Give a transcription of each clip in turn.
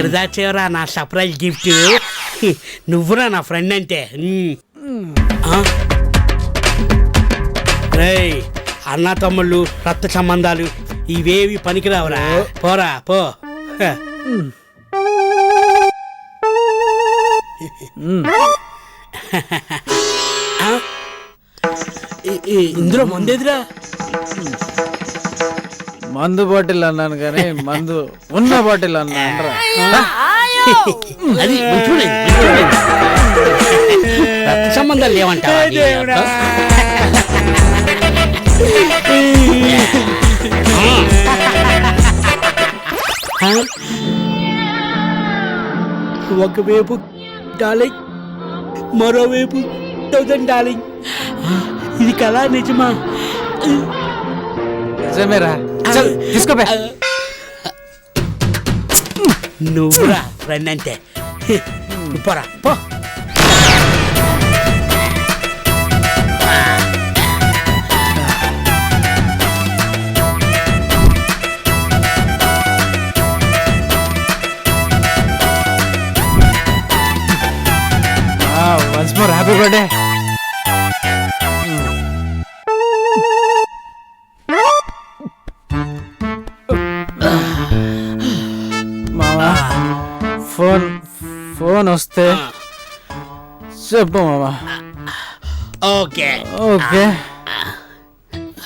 ఎక్కడ దాచేవరా నా surprise gift? నువ్వురా నా ఫ్రెండ్ అంటే. అన్న తమ్ముళ్ళు రక్త సంబంధాలు ఇవేవి పనికిరావురా. పోరా పో. ఇందులో మందేదిరా? మందు బాటిల్ అన్నాను కానీ మందు ఉన్న బాటిల్ అన్నాను అది సంబంధాలు లేవంటావా? నీ? ఒకవైపు డార్లింగ్ మరోవైపు థౌజండ్ డార్లింగ్. ఇది కళా నిజమా? నిజమేరా. తీసుకోపే. నువ్వురా ఫ్రెండ్ అంటే పోరా పో. Once more happy birthday phone phone వస్తే చెప్పు మామా ఓకే ఓకే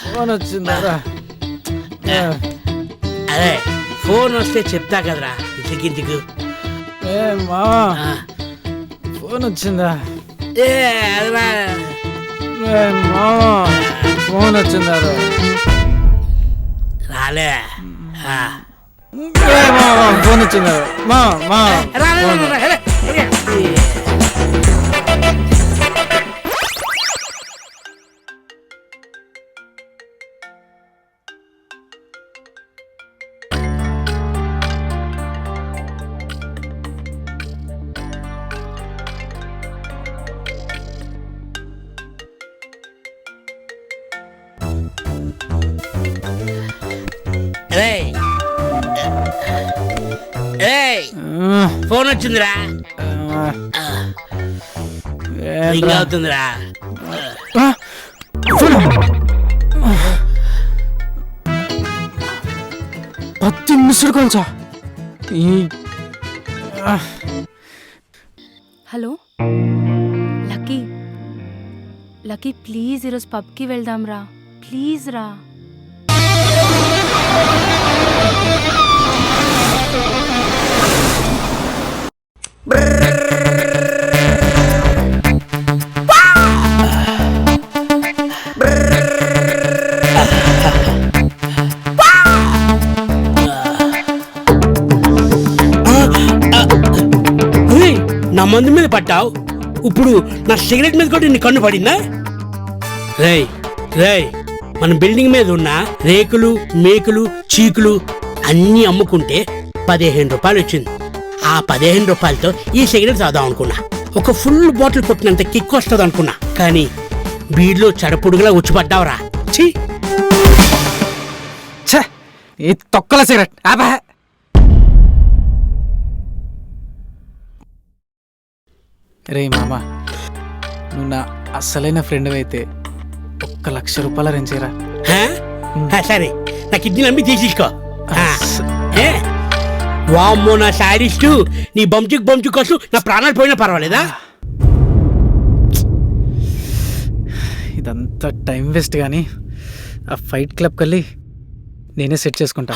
ఫోన్ వచ్చిందా అదే ఫోన్ వస్తే చెప్తా కదరా ఇంటికింటికి ఏ మామా ఫోన్ వచ్చిందా ఏ అదిరా ఏ మామా ఫోన్ వచ్చిందా? రాలే ఫోన్ వచ్చిందా మా మా ఫోన్ వచ్చిందిరా? అవుతుందిరా. పత్తి మిస్డ్ కాల్సా హలో? లక్కీ. లక్కీ ప్లీజ్ ఈరోజు పబ్కి వెళ్దాం రా ప్లీజ్ రా నా మందు మీద పట్టావు? ఇప్పుడు నా సిగరెట్ మీద కూడా నీ కన్ను పడిందా? రేయ్ రేయ్ మన బిల్డింగ్ మీద ఉన్న రేకులు మేకులు చీకులు అన్నీ అమ్ముకుంటే పదిహేను రూపాయలు వచ్చింది. ఆ పదిహేను రూపాయలతో ఈ సిగరెట్ తాదాం అనుకున్నా. ఒక ఫుల్ బాటిల్ కొట్టినంత కిక్ వస్తుంది అనుకున్నా. కానీ బీడ్లో చెడపుడుగులా వచ్చి పడ్డావురా ఛీ! ఛ ఈ తొక్కల సిగరెట్. ఆపా. రే మామా నువ్వు నా అస్సలైన ఫ్రెండ్ అయితే ఒక్క లక్ష రూపాయల రెంచేరా సరే. నా కిడ్నీ నమ్మి. ఏ? వామ్మో నా శారీస్టు నీ బంచుక్ బంచు కోసం నా ప్రాణాలు పోయినా పర్వాలేదా? ఇదంతా టైం వేస్ట్ కానీ ఆ ఫైట్ క్లబ్ కల్లి నేనే సెట్ చేసుకుంటా?